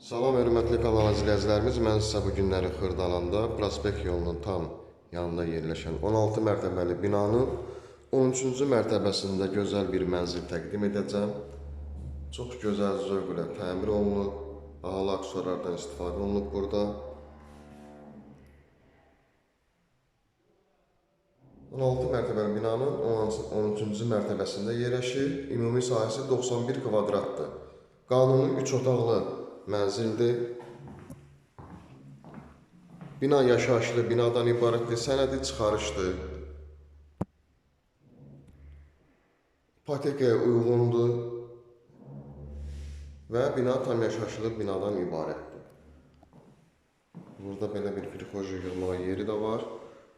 Salam hörmətli kanal izləyicilərimiz. Mən sizə bu günləri Xırdalanda prospekt yolunun tam yanında yerləşən 16 mərtəbəli binanın 13-cü mərtəbəsində gözəl bir mənzil təqdim edəcəm. Çox gözəl zövqlə təmir olunub, bahalı aksesuarlardan istifadə olunub burada. 16 mərtəbəli binanın 13-cü mərtəbəsində yerləşir. Ümumi sahəsi 91 kvadratdır. Qanuni 3 otaqlı mənzildir. Bina yaşayışlı binadan ibarətdir. Sənədi çıxarışdır. İpotekaya uyğundur və bina tam yaşayışlı binadan ibarətdir. Burada belə bir prixoji yığmağa yeri də var.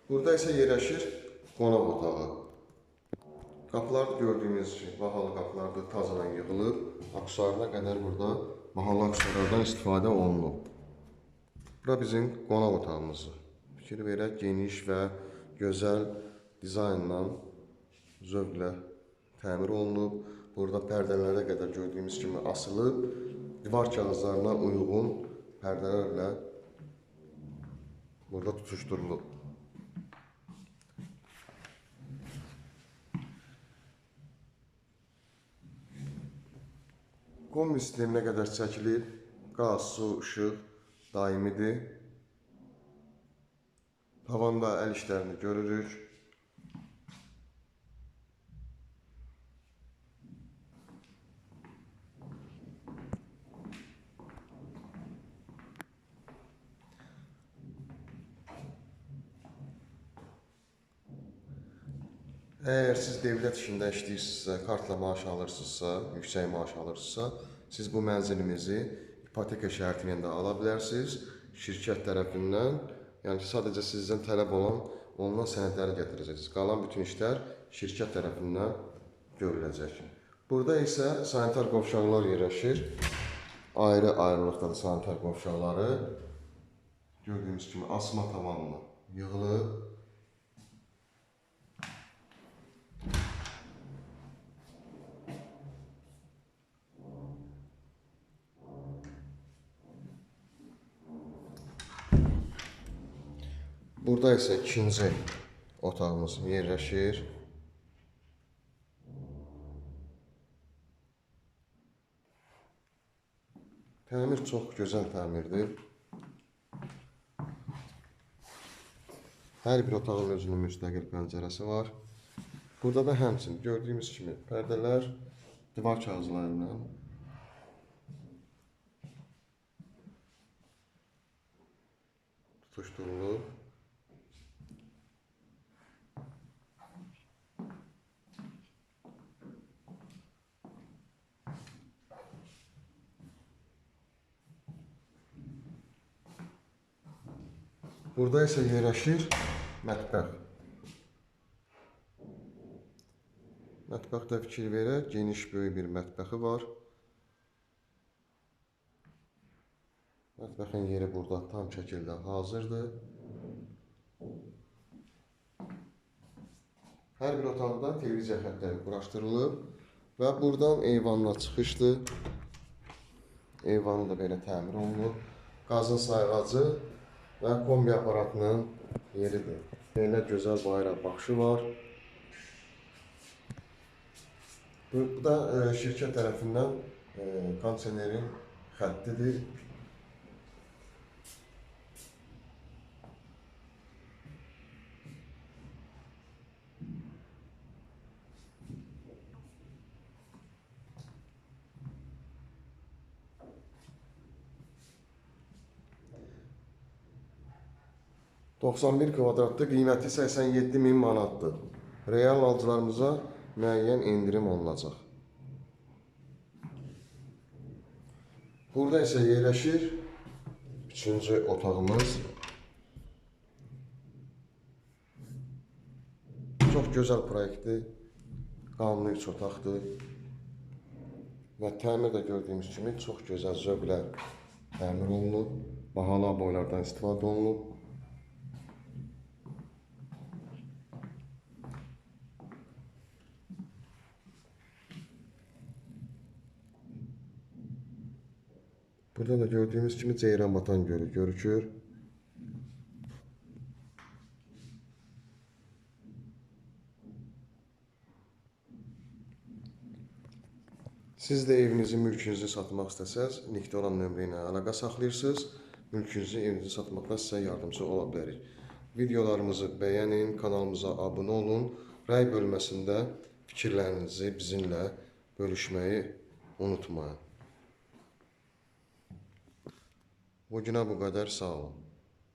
Burada isə yerləşir qonaq otağı. Qapılar gördüyünüz kimi bahalı qapılardır, tazadan yığılıb. Aksesuarına qədər burada bahalı aksesuarlardan istifadə olunub. Bura bizim qonaq otağımızdır. Fikir verək, geniş və gözəl dizaynla, zövqlə təmir olunub. Burada pərdələrə qədər gördüyümüz kimi asılıb. Divar kağızlarına uyğun pərdələrlə burada tutuşdurulub. Kombi sisteminə qədər çəkilir. Qaz, su, işıq daimidir. Tavanda əl işlərini görürük. Əgər siz dövlət işində işləyirsinizsə, kartla maaş alırsınızsa, yüksək maaş alırsınızsa, siz bu mənzilimizi ipoteka şərti ilə də ala bilərsiniz. Şirkət tərəfindən, yəni ki, sadəcə sizdən tələb olan olunan sənədləri gətirəcəksiniz. Qalan bütün işlər şirkət tərəfindən görüləcək. Burada isə sanitar qovşaqlar yerləşir. Ayrı-ayrılıqdadır sanitar qovşaqları. Gördüyünüz kimi asma tavanla yığılıb. Burada isə ikinci otağımız yerləşir. Təmir çox gözəl təmirdir. Hər bir otağın özünün müstəqil pəncərəsi var. Burada da həmçinin gördüyümüz kimi pərdələr divar kağızlarından tutuşdurulub. Burada isə yerləşir mətbəx. Mətbəxdə fikir verək, geniş böyük bir mətbəxi var. Mətbəxin yeri burada tam şəkildə hazırdır. Hər bir otaqda televiziya xəttləri quraşdırılıb və buradan eyvanla çıxışdır. Eyvanı da belə təmir olunub. Qazın sayğacı və kombi aparatının yeridir. Belə gözəl bayrağı baxışı var. Bu da e, şirkət tərəfindən e, kondisionerin xəttidir. ...91 kvadratlı qiyməti 87 min manatdır. Real alıcılarımıza müəyyən indirim olunacaq. Burada isə yerləşir üçüncü otağımız. Çox gözəl proyektdir. Qanuni üç otaqdır. Və təmir də gördüyümüz kimi çox gözəl zövqlə təmir olunub. Bahalı aboylardan istifadə olunub. Bu Burada da gördüğümüz kimi Ceyranbatan Gölü görükür. Siz də evinizi, mülkünüzü satmaq istəsəz, linkdə olan nömrə ilə əlaqə saxlayırsınız. Mülkünüzü, evinizi satmaqda sizə yardımçı ola bilərik. Videolarımızı bəyənin, kanalımıza abunə olun. Rəy bölməsində fikirlərinizi bizimlə bölüşməyi unutmayın. Bu günə bu qədər sağ olun.